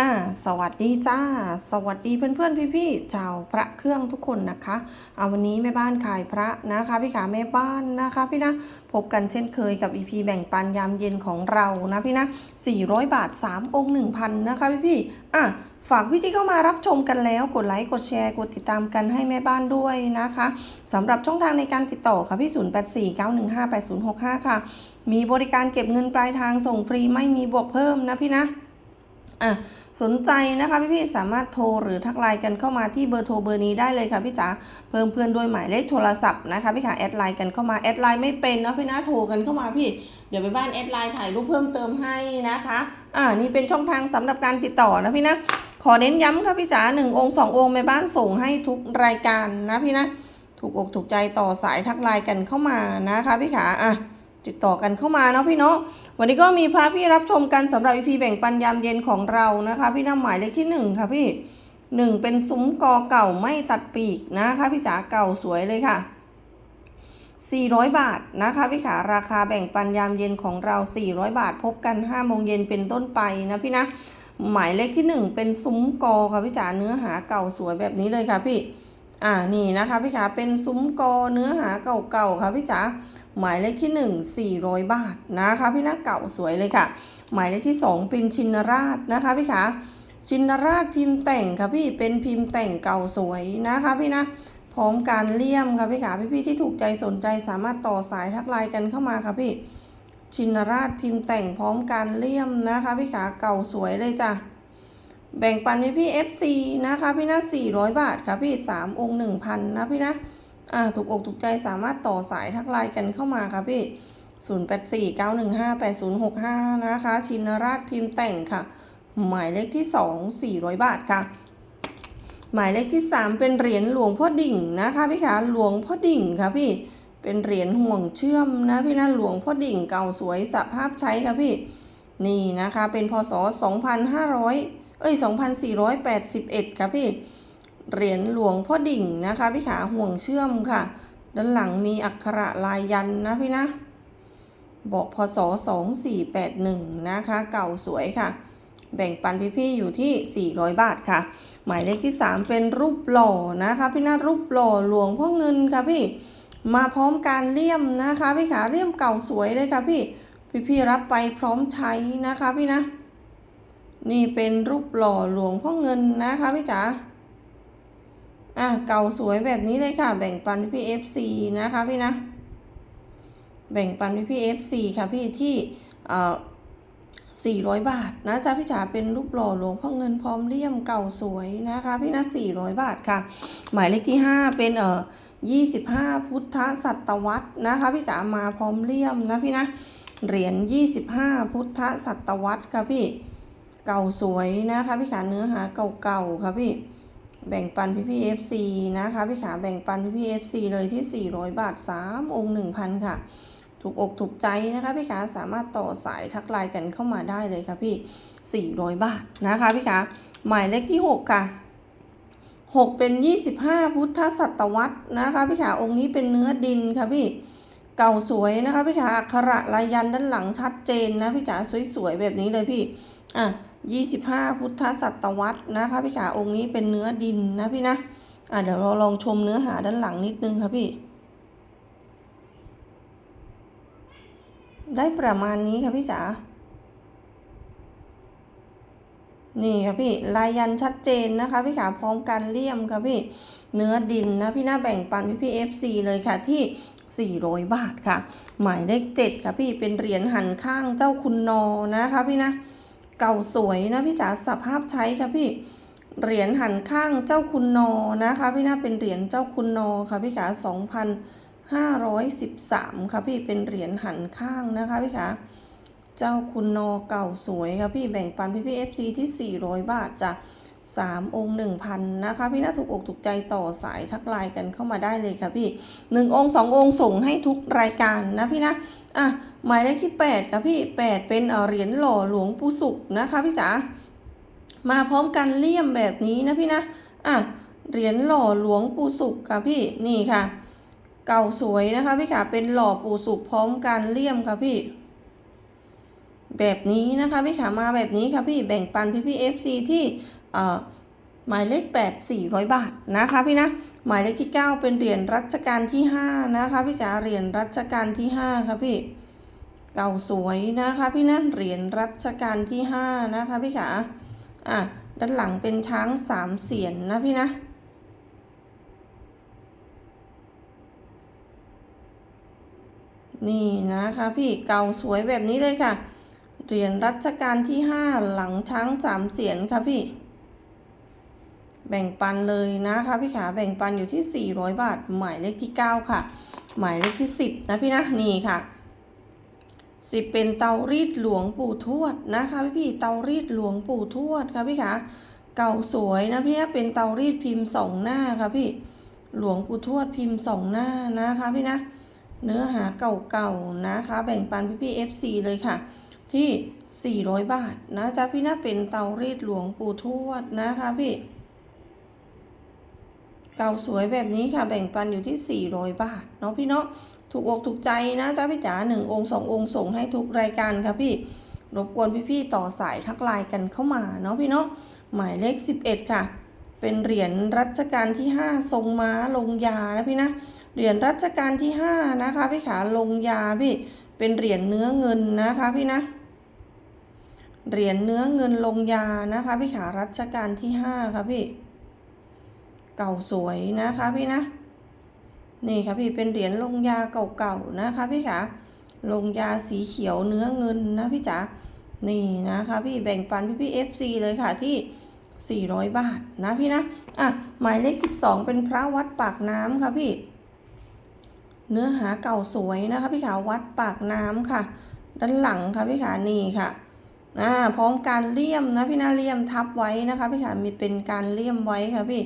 อ่าสวัสดีจ้า สวัสดีเพื่อนๆพี่ๆชาวพระเครื่องทุกคนนะคะเอาวันนี้แม่บ้านขายพระนะคะ พี่ขาแม่บ้านนะคะ พี่นะพบกันเช่นเคยกับ EP แบ่งปันยามเย็นของเรานะพี่นะ400 บาท 3 องค์ 1,000 นะคะพี่ๆอะฝากพี่ที่เข้ามารับชมกันแล้วกดไลค์กดแชร์กดติดตามกันให้แม่บ้านด้วยนะคะสำหรับช่องทางในการติดต่อค่ะพี่ 0849158065 ค่ะ มีบริการเก็บเงินปลายทางส่งฟรีไม่มีบวกเพิ่มนะพี่นะอะ สนใจนะคะพี่ๆสามารถโทรหรือทักไลน์กันเข้ามาที่เบอร์โทรเบอร์นี้ได้เลยค่ะพี่จ๋าเพิ่มเพื่อนด้วยหมายเลขโทรศัพท์นะคะพี่ค่ะแอดไลน์กันเข้ามาแอดไลน์ไม่เป็นเนาะพี่นะโทรกันเข้ามาพี่เดี๋ยวไปบ้านแอดไลน์ถ่ายรูปเพิ่มเติมให้นะคะอ่านี่เป็นช่องทางสำหรับการติดต่อนะพี่นะขอเน้นย้ำค่ะพี่จ๋าหนึ่งองค์สององค์แม่บ้านส่งให้ทุกรายการนะพี่นะถูกอกถูกใจต่อสายทักไลน์กันเข้ามานะคะพี่ขาอะติดต่อกันเข้ามาเนาะพี่เนาะ วันนี้ก็มีพาพี่รับชมกันสำหรับ EP แบ่งปันยามเย็นของเรานะคะ พี่น้ำหมายเลขที่หนึ่งค่ะพี่หนึ่งเป็นซุ้มกอเก่าไม่ตัดปีกนะคะพี่จ๋าเก่าสวยเลยค่ะ 400 บาทนะคะพี่ขาราคาแบ่งปันยามเย็นของเรา 400 บาท พบกัน5โมงเย็นเป็นต้นไปนะพี่นะ หมายเลขที่ 1 เป็นซุ้มกอค่ะพี่จ๋าเนื้อหาเก่าสวยแบบนี้เลยค่ะพี่ อ่านี่นะคะพี่ขาเป็นซุ้มกอเนื้อหาเก่าๆค่ะพี่จ๋า หมายเลขที่ 1 400 บาทนะคะพี่นะเก่าสวยเลยค่ะ หมายเลขที่ 2 เป็นชินราชนะคะพี่คะชินราชพิมพ์แต่งค่ะพี่เป็นพิมพ์แต่งเก่าสวยนะคะพี่นะพร้อมการเลี่ยมค่ะพี่ขาพี่ๆที่ถูกใจสนใจสามารถต่อสายทักไลน์กันเข้ามาค่ะพี่ ชินราชพิมพ์แต่งพร้อมการเลี่ยมนะคะพี่ขาเก่าสวยเลยจ้ะแบ่งปันพี่พี่ FC นะคะพี่นะ400 บาทค่ะพี่3องค์1,000นะพี่นะ อ่าถูกอกถูกใจสามารถต่อสายทักไลน์กันเข้ามาค่ะพี่ 0849158065 นะคะ ชินราชพิมพ์แต่งค่ะ หมายเลขที่ 2 400 บาทค่ะ หมายเลขที่ 3 เป็นเหรียญหลวงพ่อดิ่งนะคะพี่ขาหลวงพ่อดิ่งค่ะพี่ เป็นเหรียญห่วงเชื่อมนะพี่นะหลวงพ่อดิ่งเก่าสวยสภาพใช้ค่ะพี่ นี่นะคะเป็นพศ 2500 เอ้ย 2481 ค่ะพี่ เหรียญหลวงพ่อดิ่งนะคะพี่ขาห่วงเชื่อมค่ะ ด้านหลังมีอักขระลายยันนะพี่นะ บอกพศ2481 นะคะ เก่าสวยค่ะ แบ่งปันพี่ๆอยู่ที่ 400 บาทค่ะ หมายเลขที่ 3 เป็นรูปหล่อนะคะพี่นะรูปหล่อหลวงพ่อเงินค่ะพี่มาพร้อมการเลี่ยมนะคะพี่ขาเลี่ยมเก่าสวยเลยค่ะพี่พี่ๆรับไปพร้อมใช้นะคะพี่นะ นี่เป็นรูปหล่อหลวงพ่อเงินนะคะพี่จ๋า อะเก่าสวยแบบนี้เลยค่ะ แบ่งปันพี่ FC นะคะพี่นะ แบ่งปันพี่ FC ค่ะพี่ที่เอ่อ400บาทนะจ๊ะพี่จ๋าเป็นรูปหล่อหลวงพ่อเงินพร้อมเลี่ยมเก่าสวยนะคะ พี่นะ400บาทค่ะ หมายเลขที่5เป็นเอ่อ25พุทธศตวรรษนะคะ พี่จ๋ามาพร้อมเลี่ยมนะพี่นะเหรียญ25พุทธศตวรรษค่ะพี่ เก่าสวยนะคะพี่ขาเนื้อหาเก่าๆค่ะพี่ แบ่งปันพี่พี่ FC นะคะพี่ขาแบ่งปันพี่พี่ FC เลยที่ 400 บาท 3 องค์ 1,000 ค่ะ ถูกอกถูกใจนะคะพี่ขาสามารถต่อสายทักไลน์กันเข้ามาได้เลยค่ะพี่ 400 บาทนะคะพี่ขาหมายเลขที่ 6 ค่ะ 6 เป็น 25 พุทธศตวรรษนะคะพี่ขาองค์นี้เป็นเนื้อดินค่ะพี่เก่าสวยนะคะพี่ขาอักขระลายยันด้านหลังชัดเจนนะพี่จ๋าสวยๆแบบนี้เลยพี่อะ 25 พุทธศตวรรษนะคะพี่ขาองค์นี้เป็นเนื้อดินนะพี่นะอะเดี๋ยวเราลองชมเนื้อหาด้านหลังนิดนึงค่ะพี่ได้ประมาณนี้ค่ะพี่จ๋า นี่ค่ะพี่ลายยันชัดเจนนะคะพี่ขาพร้อมกันเลี่ยมค่ะพี่เนื้อดินนะพี่หน้าแบ่งปันพี่พี่ FC เลยค่ะที่ 400 บาทค่ะ หมายเลข7ค่ะพี่เป็นเหรียญหันข้างเจ้าคุณนอนะคะพี่นะ เก่าสวยนะพี่จ๋าสภาพใช้ค่ะพี่เหรียญหันข้างเจ้าคุณนอนะคะพี่น่าเป็นเหรียญเจ้าคุณนอค่ะพี่ขา2,513ค่ะพี่เป็นเหรียญหันข้างนะคะพี่ขาเจ้าคุณนอเก่าสวยค่ะพี่แบ่งปันพี่พี่เอฟซีที่ 400 บาทจ้ะสามองค์1,000นะคะ พี่น่าถูกอกถูกใจต่อสายทักไลน์กันเข้ามาได้เลยค่ะพี่หนึ่งองค์สององค์ส่งให้ทุกรายการนะพี่นะ อะหมายเลขที่8ค่ะพี่8 เป็นเหรียญหล่อหลวงปู่สุขนะคะพี่จ๋ามาพร้อมกันเลี่ยมแบบนี้นะพี่นะอะเหรียญหล่อหลวงปู่สุขค่ะพี่นี่ค่ะ เก่าสวยนะคะพี่ค่ะเป็นหล่อปู่สุขพร้อมกันเลี่ยมค่ะพี่ แบบนี้นะคะพี่ขามาแบบนี้ค่ะพี่แบ่งปันพี่พี่เอฟซีที่เอ่อหมายเลข8 400บาทนะคะพี่นะ หมายเลขที่ 9 เป็นเหรียญรัชกาลที่ 5 นะคะพี่จ๋าเหรียญรัชกาลที่ 5 ค่ะพี่เก่าสวยนะคะพี่นะเหรียญรัชกาลที่ 5 นะคะพี่ขาอะด้านหลังเป็นช้างสามเสียนนะพี่นะนี่นะคะพี่เก่าสวยแบบนี้เลยค่ะ เหรียญรัชกาลที่ 5 หลังช้างสามเสียนค่ะพี่ แบ่งปันเลยนะคะพี่ขาแบ่งปันอยู่ที่ 400 บาท หมายเลขที่ 9 ค่ะ หมายเลขที่ 10 นะพี่นะนี่ค่ะ10เป็นเตารีดหลวงปู่ทวดนะคะพี่พี่เตารีดหลวงปู่ทวดค่ะพี่ขาเก่าสวยนะพี่นะเป็นเตารีดพิมพ์สองหน้าค่ะพี่หลวงปู่ทวดพิมพ์สองหน้านะคะพี่นะเนื้อหาเก่าๆนะคะ แบ่งปันพี่พี่ FC เลยค่ะ ที่ 400 บาทนะจ๊ะพี่นะเป็นเตารีดหลวงปู่ทวดนะคะพี่ เก่าสวยแบบนี้ค่ะแบ่งปันอยู่ที่ 400 บาทเนาะพี่เนาะถูกอกถูกใจนะจ๊ะพี่จ๋าหนึ่งองค์สององค์ส่งให้ทุกรายการค่ะพี่รบกวนพี่ๆต่อสายทักไลน์กันเข้ามาเนาะพี่เนาะหมายเลข 11 ค่ะ เป็นเหรียญรัชกาลที่ 5 ทรงม้าลงยานะพี่นะเหรียญรัชกาลที่ 5 นะคะพี่ขาลงยาพี่เป็นเหรียญเนื้อเงินนะคะพี่นะเหรียญเนื้อเงินลงยานะคะพี่ขารัชกาลที่ 5 ค่ะพี่ เก่าสวยนะคะพี่นะ นี่ค่ะพี่เป็นเหรียญลงยาเก่าๆนะคะพี่ขาลงยาสีเขียวเนื้อเงินนะพี่จ๋านี่นะคะพี่แบ่งปันพี่พี่ FC เลยค่ะที่ 400 บาทนะพี่นะ อะ หมายเลข 12 เป็นพระวัดปากน้ำค่ะพี่ เนื้อหาเก่าสวยนะคะพี่ขาวัดปากน้ำค่ะ ด้านหลังค่ะพี่ขานี่ค่ะ อ่า พร้อมการเลี่ยมนะพี่นาเลี่ยมทับไว้นะคะพี่ขามีเป็นการเลี่ยมไว้ค่ะพี่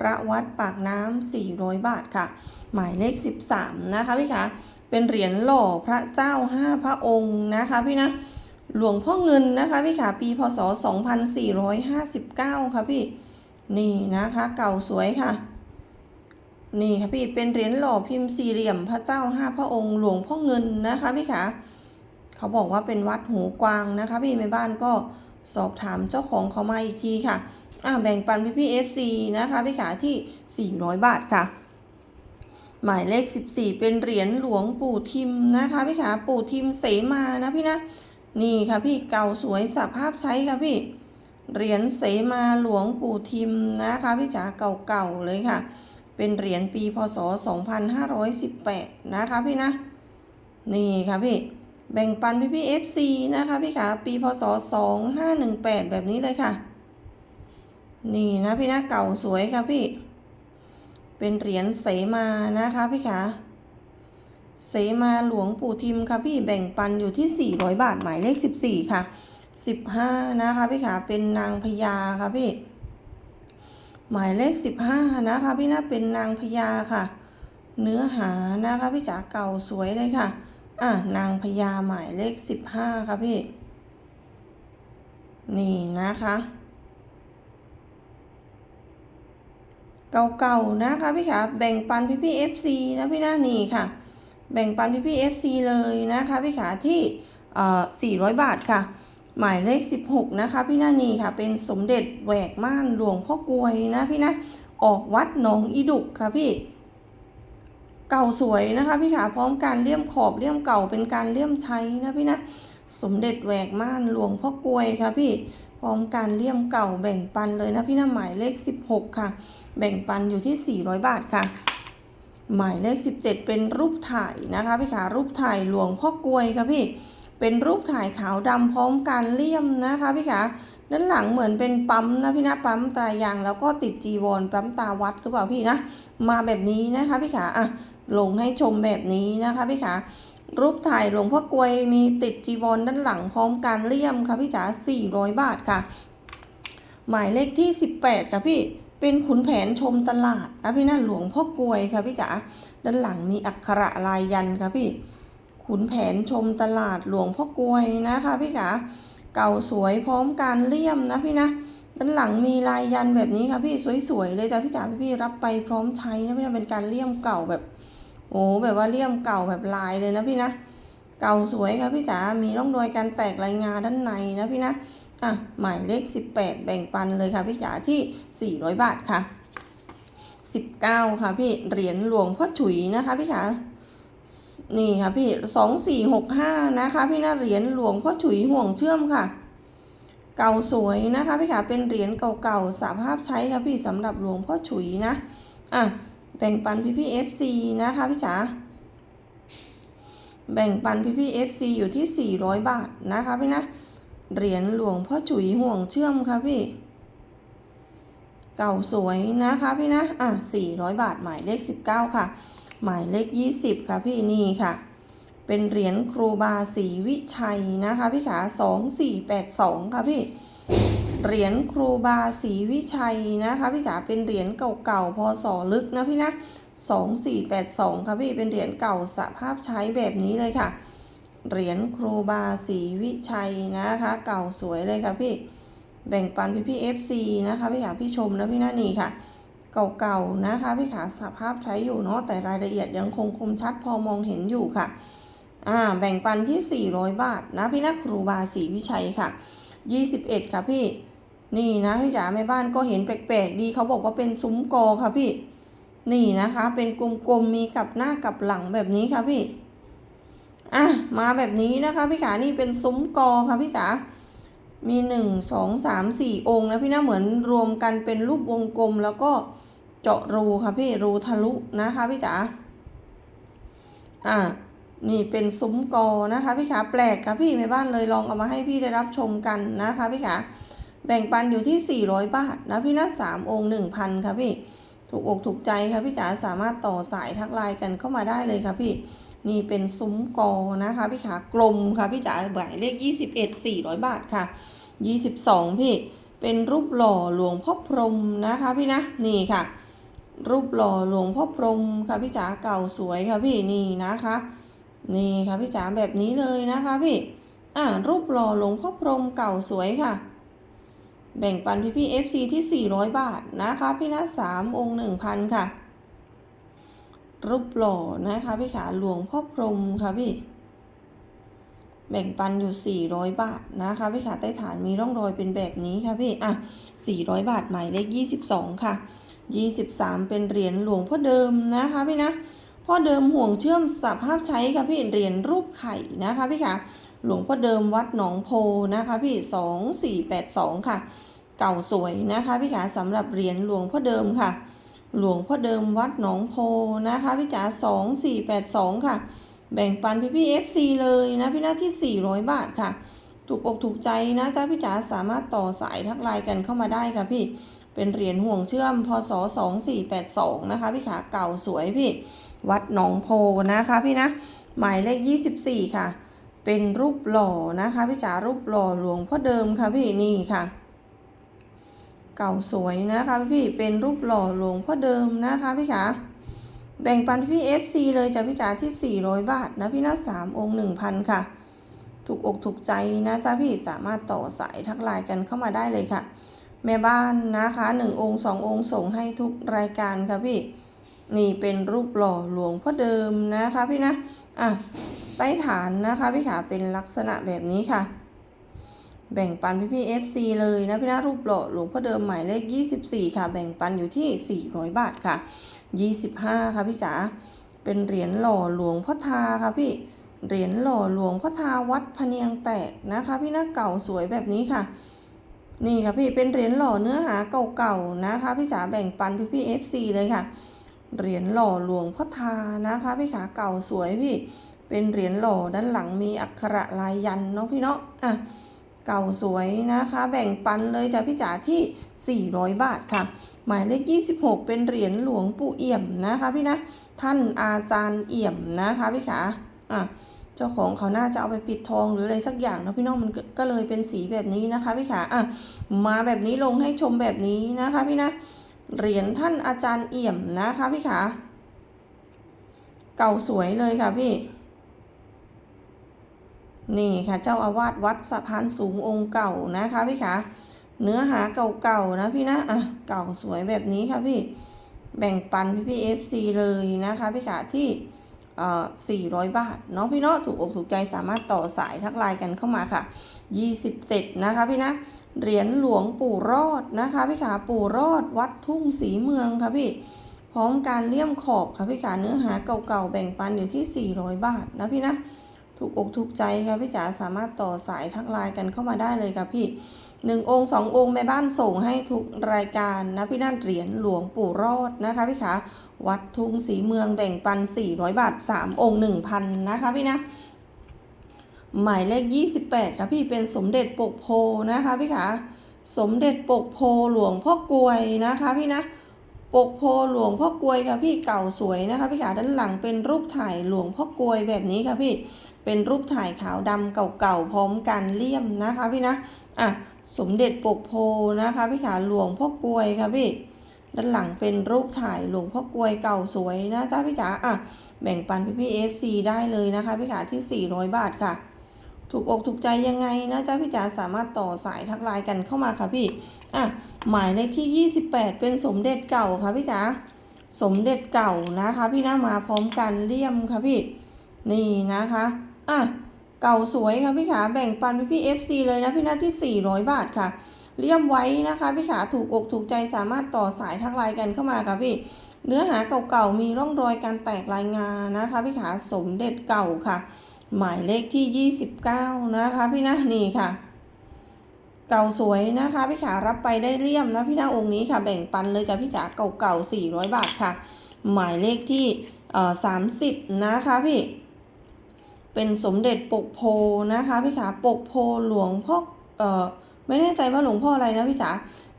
พระวัดปากน้ำ400 บาทค่ะ หมายเลข 13 นะคะพี่ขาเป็นเหรียญหล่อพระเจ้า 5 พระองค์นะคะพี่นะหลวงพ่อเงินนะคะพี่ขาปีพศ 2459 ค่ะพี่นี่นะคะเก่าสวยค่ะนี่ค่ะพี่เป็นเหรียญหล่อพิมพ์สี่เหลี่ยมพระเจ้าห้าพระองค์หลวงพ่อเงินนะคะพี่ขาเขาบอกว่าเป็นวัดหูกวางนะคะพี่แม่บ้านก็สอบถามเจ้าของเขามาอีกทีค่ะ อ่าแบ่งปันพี่พี่เอฟซีนะคะพี่ขาที่ 400 บาทค่ะ หมายเลข 14 เป็นเหรียญหลวงปู่ทิมนะคะพี่ขาปู่ทิมเสมานะพี่นะนี่ค่ะพี่เก่าสวยสภาพใช้ค่ะพี่เหรียญเสมาหลวงปู่ทิมนะคะพี่จ๋าเก่าๆเลยค่ะ เป็นเหรียญปีพศ 2518 นะคะพี่นะ นี่ค่ะพี่แบ่งปันพี่พี่ FC นะคะพี่ขาปีพศ 2518 แบบนี้เลยค่ะ นี่นะพี่นะเก่าสวยค่ะพี่ เป็นเหรียญเสมานะคะพี่ขาเสมาหลวงปู่ทิมค่ะพี่แบ่งปันอยู่ที่ 400 บาทหมายเลข 14 ค่ะ 15 นะคะพี่ขาเป็นนางพญาค่ะพี่ หมายเลข 15 นะคะพี่นะเป็นนางพญาค่ะ เนื้อหานะคะพี่จ๋าเก่าสวยเลยค่ะ อะนางพญาหมายเลข 15 ค่ะพี่ นี่นะคะ เก่าๆนะคะพี่ขาแบ่งปันพี่พี่ FC นะพี่นะนี่ค่ะ แบ่งปันพี่พี่ FC เลยนะคะพี่ขาที่เอ่อ400บาทค่ะ หมายเลข 16 นะคะพี่นานีค่ะ เป็นสมเด็จแหวกม่านหลวงพ่อกลวยนะพี่นะออกวัดหนองอีดุกค่ะพี่ เก่าสวยนะคะพี่ขาพร้อมการเลี่ยมขอบเลี่ยมเก่าเป็นการเลี่ยมใช้นะพี่นะสมเด็จแหวกม่านหลวงพ่อกลวยค่ะพี่พร้อมการเลี่ยมเก่าแบ่งปันเลยนะพี่นะหมายเลข 16 ค่ะ แบ่งปันอยู่ที่ 400 บาทค่ะ หมายเลข 17 เป็นรูปถ่ายนะคะพี่ขารูปถ่ายหลวงพ่อกลวยค่ะพี่ เป็นรูปถ่ายขาวดำพร้อมการเลี่ยมนะคะพี่ขาด้านหลังเหมือนเป็นปั๊มนะพี่นะปั๊มตายางแล้วก็ติดจีวรปั๊มตาวัดหรือเปล่าพี่นะ มาแบบนี้นะคะพี่ขาอะลงให้ชมแบบนี้นะคะพี่ขารูปถ่ายหลวงพ่อกลวยมีติดจีวรด้านหลังพร้อมการเลี่ยมค่ะพี่จ๋า400 บาทค่ะ หมายเลขที่ 18 ค่ะพี่ เป็นขุนแผนชมตลาดนะพี่นะหลวงพ่อกลวยค่ะพี่จ๋าด้านหลังมีอักขระลายยันค่ะพี่ ขุนแผนชมตลาดหลวงพ่อกลวยนะคะพี่ขาเก่าสวยพร้อมการเลี่ยมนะพี่นะด้านหลังมีลายยันแบบนี้ค่ะพี่สวยๆเลยจ้ะพี่จ๋าพี่รับไปพร้อมใช้นะพี่นะเป็นการเลี่ยมเก่าแบบโอ้แบบว่าเลี่ยมเก่าแบบลายเลยนะพี่นะ เก่าสวยค่ะพี่จ๋ามีร่องรอยการแตกลายงาด้านในนะพี่นะ อะหมายเลข 18 แบ่งปันเลยค่ะพี่จ๋าที่ 400 บาทค่ะ 19 ค่ะพี่เหรียญหลวงพ่อฉุยนะคะพี่จ๋านี่ค่ะพี่2465นะคะพี่นะเหรียญหลวงพ่อฉุยห่วงเชื่อมค่ะ เก่าสวยนะคะพี่ขาเป็นเหรียญเก่าๆสาภาพใช้ค่ะพี่สำหรับหลวงพ่อฉุยนะอะแบ่งปันพี่พี่เอฟซีนะคะพี่จ๋าแบ่งปันพี่พี่เอฟซีอยู่ที่400บาทนะคะพี่นะ เหรียญหลวงพ่อฉุยห่วงเชื่อมค่ะพี่ เก่าสวยนะคะพี่นะอะ400 บาทหมายเลข 19 ค่ะ หมายเลข 20 ค่ะพี่นี่ค่ะ เป็นเหรียญครูบาศรีวิชัยนะคะพี่ขา2482 ค่ะพี่เหรียญครูบาศรีวิชัยนะคะพี่จ๋าเป็นเหรียญเก่าๆพศลึกนะพี่นะ 2482 ค่ะพี่เป็นเหรียญเก่าสภาพใช้แบบนี้เลยค่ะ เหรียญครูบาศรีวิชัยนะคะ เก่าสวยเลยค่ะพี่แบ่งปันพี่พี่ FC นะคะพี่ขาพี่ชมนะพี่นานีค่ะ เก่าๆนะคะพี่ขาสภาพใช้อยู่เนาะแต่รายละเอียดยังคงคมชัดพอมองเห็นอยู่ค่ะอ่าแบ่งปันที่ 400 บาทนะพี่นักครูบาศรีวิชัยค่ะ 21 ค่ะพี่นี่นะพี่จ๋าแม่บ้านก็เห็นแปลกๆดีเขาบอกว่าเป็นซุ้มกอค่ะพี่ นี่นะคะ เป็นกลมๆมีกับหน้ากับหลังแบบนี้ค่ะพี่ อะมาแบบนี้นะคะพี่ขานี่เป็นซุ้มกอค่ะพี่จ๋ามีหนึ่งสองสามสี่องค์นะพี่นะเหมือนรวมกันเป็นรูปวงกลมแล้วก็เจาะรูค่ะพี่รูทะลุนะคะพี่จ๋าอ่านี่เป็นซุ้มกอนะคะพี่ขาแปลกค่ะพี่แม่บ้านเลยลองเอามาให้พี่ได้รับชมกันนะคะพี่ขาแบ่งปันอยู่ที่ 400 บาทนะพี่นะสามองค์1,000ค่ะพี่ถูกอกถูกใจค่ะพี่จ๋าสามารถต่อสายทักไลน์กันเข้ามาได้เลยค่ะพี่ นี่เป็นซุ้มกอนะคะพี่ขากลมค่ะพี่จ๋าหมายเลข 21 400 บาทค่ะ 22 พี่ เป็นรูปหล่อหลวงพ่อพรหมนะคะพี่นะนี่ค่ะ รูปหล่อหลวงพ่อพรหมค่ะพี่จ๋าเก่าสวยค่ะพี่นี่นะคะ นี่ค่ะพี่จ๋าแบบนี้เลยนะคะพี่อ่ารูปหล่อหลวงพ่อพรหมเก่าสวยค่ะ แบ่งปันพี่พี่ FC ที่ 400 บาทนะคะพี่นะสามองค์1,000 ค่ะ รูปหล่อนะคะพี่ขาหลวงพ่อพรหมค่ะพี่ แบ่งปันอยู่ 400 บาทนะคะพี่ขาใต้ฐานมีร่องรอยเป็นแบบนี้ค่ะพี่ อะ 400 บาทหมายเลข 22 ค่ะ 23 เป็นเหรียญหลวงพ่อเดิมนะคะพี่นะพ่อเดิมห่วงเชื่อมสภาพใช้ค่ะพี่เหรียญรูปไข่นะคะพี่คะหลวงพ่อเดิมวัดหนองโพนะคะพี่สองสี่แปดสองค่ะ เก่าสวยนะคะพี่ขาสำหรับเหรียญหลวงพ่อเดิมค่ะ หลวงพ่อเดิมวัดหนองโพนะคะพี่จ๋าสองสี่แปดสองค่ะ แบ่งปันพี่พี่เอฟซีเลยนะพี่หน้าที่400บาทค่ะ ถูกอกถูกใจนะจ้าพี่จ๋าสามารถต่อสายทักไลน์กันเข้ามาได้ค่ะพี่ เป็นเหรียญห่วงเชื่อมพศ2482นะคะพี่ขาเก่าสวยพี่ วัดหนองโพนะคะพี่นะ หมายเลข24ค่ะ เป็นรูปหล่อนะคะพี่จ๋ารูปหล่อหลวงพ่อเดิมค่ะพี่นี่ค่ะ เก่าสวยนะคะพี่เป็นรูปหล่อหลวงพ่อเดิมนะคะพี่ขาแบ่งปันพี่ FC เลยจ้ะพี่จ๋าที่ 400 บาทนะพี่นะ3องค์1,000 ค่ะ ถูกอกถูกใจนะจ๊ะพี่สามารถต่อสายทักไลน์กันเข้ามาได้เลยค่ะ แม่บ้านนะคะ 1 องค์ 2 องค์ส่งให้ทุกรายการค่ะพี่ นี่เป็นรูปหล่อหลวงพ่อเดิมนะคะพี่นะ อะ ใต้ฐานนะคะพี่ขาเป็นลักษณะแบบนี้ค่ะ แบ่งปันพี่พี่ FC เลยนะพี่นะรูปหล่อหลวงพ่อเดิมหมายเลข 24 ค่ะ แบ่งปันอยู่ที่ 400 บาทค่ะ 25 ค่ะพี่จ๋าเป็นเหรียญหล่อหลวงพ่อทาค่ะพี่เหรียญหล่อหลวงพ่อทาวัดพะเนียงแตกนะคะพี่นะเก่าสวยแบบนี้ค่ะ นี่ค่ะพี่เป็นเหรียญหล่อเนื้อหาเก่าๆนะคะพี่จ๋าแบ่งปันพี่พี่ FC เลยค่ะเหรียญหล่อหลวงพ่อทานะคะพี่ขาเก่าสวยพี่ เป็นเหรียญหล่อด้านหลังมีอักขระลายยันเนาะพี่เนาะอะ เก่าสวยนะคะ แบ่งปันเลยจ้ะพี่จ๋าที่ 400 บาทค่ะ หมายเลข 26 เป็นเหรียญหลวงปู่เอี่ยมนะคะพี่นะ ท่านอาจารย์เอี่ยมนะคะพี่ขาอะเจ้าของเขาน่าจะเอาไปปิดทองหรืออะไรสักอย่างนะพี่น้องมันก็เลยเป็นสีแบบนี้นะคะพี่ขาอะมาแบบนี้ลงให้ชมแบบนี้นะคะพี่นะเหรียญท่านอาจารย์เอี่ยมนะคะพี่ขาเก่าสวยเลยค่ะพี่ นี่ค่ะเจ้าอาวาสวัดสะพานสูงองค์เก่านะคะพี่ขาเนื้อหาเก่าๆนะพี่นะอะเก่าสวยแบบนี้ค่ะพี่แบ่งปันพี่พี่เอฟซีเลยนะคะพี่ขาที่เอ่อ400บาทเนาะพี่เนาะถูกอกถูกใจสามารถต่อสายทักไลน์กันเข้ามาค่ะ27นะคะพี่นะเหรียญหลวงปู่รอดนะคะพี่ขาปู่รอดวัดทุ่งสีเมืองค่ะพี่พร้อมการเลี่ยมขอบค่ะพี่ขาเนื้อหาเก่าๆแบ่งปันอยู่ที่400บาทนะพี่นะ ถูกอกถูกใจค่ะพี่จ๋าสามารถต่อสายทักไลน์กันเข้ามาได้เลยค่ะพี่หนึ่งองค์สององค์แม่บ้านส่งให้ทุกรายการนะพี่นั่นเหรียญหลวงปู่รอดนะคะพี่ขาวัดทุ่งสีเมืองแบ่งปัน 400 บาท 3 องค์ 1,000 นะคะพี่นะ หมายเลข 28ค่ะพี่เป็นสมเด็จปกโพนะคะพี่ขาสมเด็จปกโพหลวงพ่อกลวยนะคะพี่นะปกโพหลวงพ่อกลวยค่ะพี่เก่าสวยนะคะพี่ขาด้านหลังเป็นรูปถ่ายหลวงพ่อกลวยแบบนี้ค่ะพี่ เป็นรูปถ่ายขาวดำเก่าๆพร้อมกันเลี่ยมนะคะพี่นะอะสมเด็จปกโพนะคะพี่ขาหลวงพ่อกลวยค่ะพี่ด้านหลังเป็นรูปถ่ายหลวงพ่อกลวยเก่าสวยนะจ้าพี่จ๋าอะแบ่งปันพี่พี่เอฟซีได้เลยนะคะพี่ขาที่ 400 บาทค่ะ ถูกอกถูกใจยังไงนะจ้าพี่จ๋าสามารถต่อสายทักไลน์กันเข้ามาค่ะพี่อะหมายเลขที่ 28 เป็นสมเด็จเก่าค่ะพี่จ๋าสมเด็จเก่านะคะ พี่นะมาพร้อมกันเลี่ยมค่ะพี่นี่นะคะ อะเก่าสวยค่ะพี่ขาแบ่งปันพี่พี่เอฟซีเลยนะพี่นะที่ 400 บาทค่ะ เลี่ยมไว้นะคะพี่ขาถูกอกถูกใจสามารถต่อสายทักไลน์กันเข้ามาค่ะพี่ เนื้อหาเก่าๆมีร่องรอยการแตกลายงานนะคะพี่ขาสมเด็จเก่าค่ะ หมายเลขที่ 29 นะคะพี่นะนี่ค่ะ เก่าสวยนะคะพี่ขารับไปได้เลี่ยมนะพี่นะองค์นี้ค่ะแบ่งปันเลยจ้ะพี่จ๋าเก่าๆ400 บาทค่ะ หมายเลขที่เอ่อ30 นะคะพี่ เป็นสมเด็จปกโพนะคะพี่ขาปกโพหลวงพ่อเอ่อไม่แน่ใจว่าหลวงพ่ออะไรนะพี่จ๋า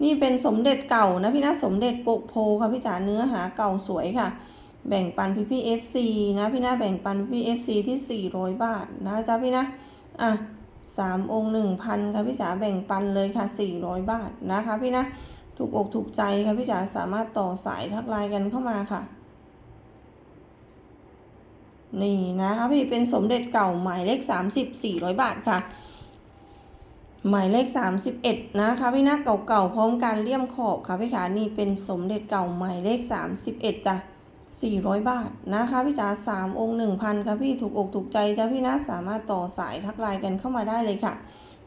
นี่เป็นสมเด็จเก่านะพี่นะสมเด็จปกโพค่ะพี่จ๋าเนื้อหาเก่าสวยค่ะ แบ่งปันพี่พี่เอฟซีนะพี่นะแบ่งปันพี่เอฟซีที่ 400 บาทนะจ๊ะพี่นะอะสามองค์หนึ่งพันค่ะพี่จ๋าแบ่งปันเลยค่ะ 400 บาทนะคะพี่นะถูกอกถูกใจค่ะพี่จ๋าสามารถต่อสายทักไลน์กันเข้ามาค่ะ นี่นะคะพี่เป็นสมเด็จเก่าหมายเลข 30 400 บาทค่ะ หมายเลข 31 นะคะพี่นะเก่าๆพร้อมการเลี่ยมขอบค่ะพี่ขานี่เป็นสมเด็จเก่าหมายเลข 31จ้ะ400 บาทนะคะพี่จ๋า3 องค์ 1,000ค่ะพี่ถูกอกถูกใจจ้ะพี่นะสามารถต่อสายทักไลน์กันเข้ามาได้เลยค่ะ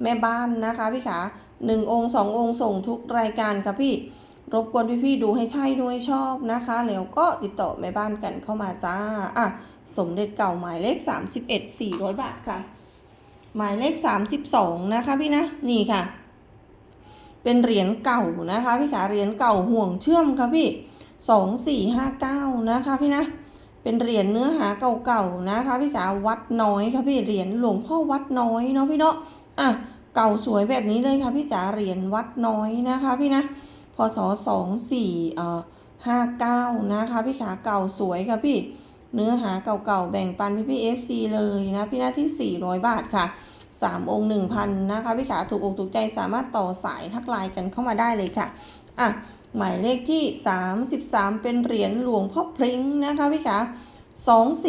แม่บ้านนะคะพี่ขา1องค์ 2 องค์ส่งทุกรายการค่ะพี่รบกวนพี่ๆดูให้ใช่ดูให้ชอบนะคะ แล้วก็ติดต่อแม่บ้านกันเข้ามาจ้าอะ สมเด็จเก่าหมายเลข 31 400 บาทค่ะ หมายเลข 32 นะคะพี่นะ นี่ค่ะ เป็นเหรียญเก่านะคะพี่ขาเหรียญเก่าห่วงเชื่อมค่ะพี่ 2459 นะคะพี่นะ เป็นเหรียญเนื้อหาเก่าๆนะคะพี่จ๋าวัดน้อยค่ะพี่เหรียญหลวงพ่อวัดน้อยเนาะพี่เนาะ อะเก่าสวยแบบนี้เลยค่ะพี่จ๋าเหรียญวัดน้อยนะคะพี่นะ พศ 24เอ่อ59 นะคะพี่ขาเก่าสวยค่ะพี่ เนื้อหาเก่าๆ แบ่งปันพี่พี่ FC เลยนะพี่หน้าที่ 400 บาทค่ะ 3 องค์ 1,000 นะคะพี่ขาถูกอกถูกใจสามารถต่อสายทักไลน์กันเข้ามาได้เลยค่ะ อะ หมายเลขที่ 33 เป็นเหรียญหลวงพ่อพริ้งนะคะพี่ขา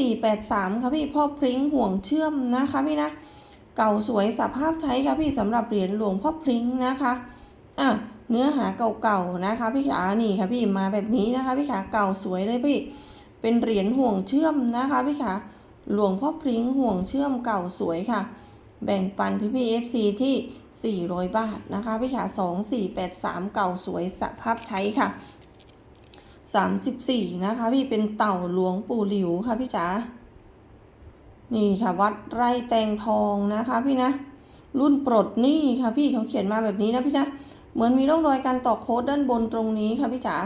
2483 ค่ะพี่พ่อพริ้งห่วงเชื่อมนะคะพี่นะ เก่าสวยสภาพใช้ค่ะพี่สำหรับเหรียญหลวงพ่อพริ้งนะคะอะเนื้อหาเก่าๆนะคะพี่ขานี่ค่ะพี่มาแบบนี้นะคะพี่ขาเก่าสวยเลยพี่ เป็นเหรียญห่วงเชื่อมนะคะพี่ขาหลวงพ่อพริ้งห่วงเชื่อมเก่าสวยค่ะ แบ่งปันพี่พี่เอฟซีที่ 400 บาทนะคะพี่ขา2483 เก่าสวยสภาพใช้ค่ะ 34 นะคะ พี่เป็นเต่าหลวงปู่หลิวค่ะพี่จ๋านี่ค่ะวัดไร่แตงทองนะคะพี่นะ รุ่นปลดหนี้ค่ะพี่เขาเขียนมาแบบนี้นะพี่นะเหมือนมีร่องรอยการต่อโค้ดด้านบนตรงนี้ค่ะพี่จ๋า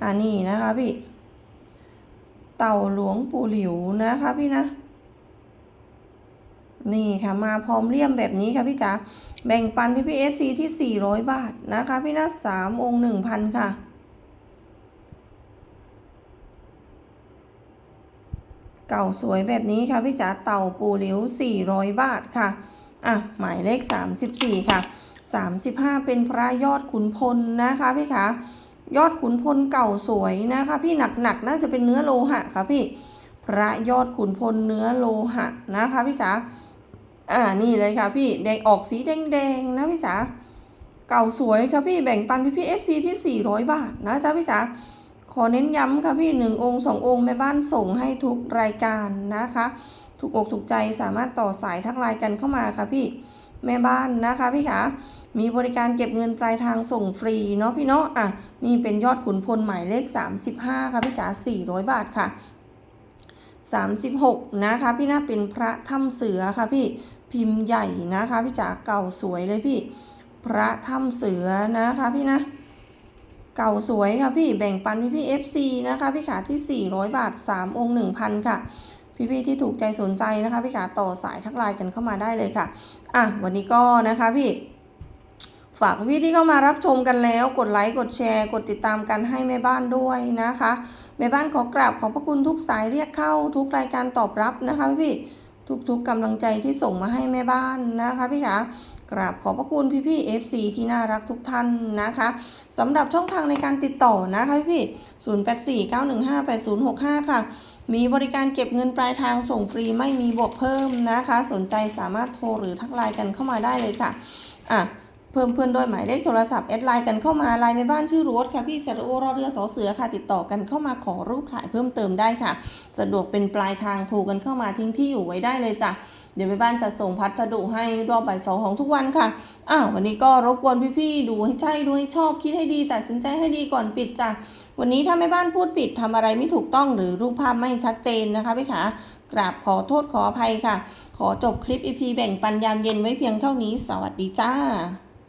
อ่านี่นะคะพี่ เต่าหลวงปู่หลิวนะคะพี่นะ นี่ค่ะมาพร้อมเลี่ยมแบบนี้ค่ะพี่จ๋าแบ่งปันพี่พี่เอฟซีที่ 400 บาทนะคะพี่นะสามองค์1,000ค่ะเก่าสวยแบบนี้ค่ะพี่จ๋าเต่าปูหลิว 400 บาทค่ะ อะ หมายเลข 34 ค่ะ 35 เป็นพระยอดขุนพลนะคะพี่คะ ยอดขุนพลเก่าสวยนะคะพี่หนักๆน่าจะเป็นเนื้อโลหะค่ะพี่พระยอดขุนพลเนื้อโลหะนะคะพี่จ๋าอ่านี่เลยค่ะพี่แดงออกสีแดงๆนะพี่จ๋าเก่าสวยค่ะพี่แบ่งปันพี่พี่ FC ที่ 400 บาทนะจ๊ะพี่จ๋าขขอเน้นย้ำค่ะพี่หนึ่งองค์สององค์แม่บ้านส่งให้ทุกรายการนะคะถูกอกถูกใจสามารถต่อสายทักไลน์กันเข้ามาค่ะพี่แม่บ้านนะคะพี่ขามีบริการเก็บเงินปลายทางส่งฟรีเนาะพี่เนาะอะ นี่เป็นยอดขุนพลหมายเลข 35 ค่ะพี่จ๋า400 บาทค่ะ 36 นะคะพี่น่าเป็นพระถ้ำเสือค่ะพี่พิมพ์ใหญ่นะคะพี่จ๋าเก่าสวยเลยพี่ พระถ้ำเสือนะคะพี่นะเก่าสวยค่ะพี่แบ่งปันพี่พี่ FC นะคะพี่ขาที่ 400 บาท 3 องค์ 1,000 ค่ะพี่พี่ที่ถูกใจสนใจนะคะพี่ขาต่อสายทักไลน์กันเข้ามาได้เลยค่ะอะวันนี้ก็นะคะพี่ ฝากพี่ที่เข้ามารับชมกันแล้ว กดไลค์กดแชร์ กดติดตามกันให้แม่บ้านด้วยนะคะแม่บ้านขอกราบขอบพระคุณทุกสายเรียกเข้า ทุกรายการตอบรับนะคะพี่ๆทุกๆกำลังใจที่ส่งมาให้แม่บ้านนะคะพี่ขากราบขอบพระคุณพี่ๆ FC ที่น่ารักทุกท่านนะคะสำหรับช่องทางในการติดต่อนะคะพี่ๆ0849158065 ค่ะ มีบริการเก็บเงินปลายทางส่งฟรีไม่มีบวกเพิ่มนะคะ สนใจสามารถโทรหรือทักไลน์กันเข้ามาได้เลยค่ะอะ เพิ่มเพื่อนด้วยหมายเลขโทรศัพท์แอดไลน์กันเข้ามาไลน์ในบ้านชื่อรถค่ะพี่สระโอรอเรือสอเสือค่ะ ติดต่อกันเข้ามาขอรูปถ่ายเพิ่มเติมได้ค่ะ สะดวกเป็นปลายทางโทรกันเข้ามาทิ้งที่อยู่ไว้ได้เลยจ้ะเดี๋ยวแม่บ้านจะส่งพัสดุให้รอบบ่ายสองของทุกวันค่ะ อ้าววันนี้ก็รบกวนพี่ๆดูให้ใช่ดูให้ชอบคิดให้ดีตัดสินใจให้ดีก่อนปิดจ้ะวันนี้ถ้าแม่บ้านพูดผิดทำอะไรไม่ถูกต้องหรือรูปภาพไม่ชัดเจนนะคะพี่ขากราบขอโทษขออภัยค่ะ ขอจบคลิป EP แบ่งปันยามเย็นไว้เพียงเท่านี้ สวัสดีจ้า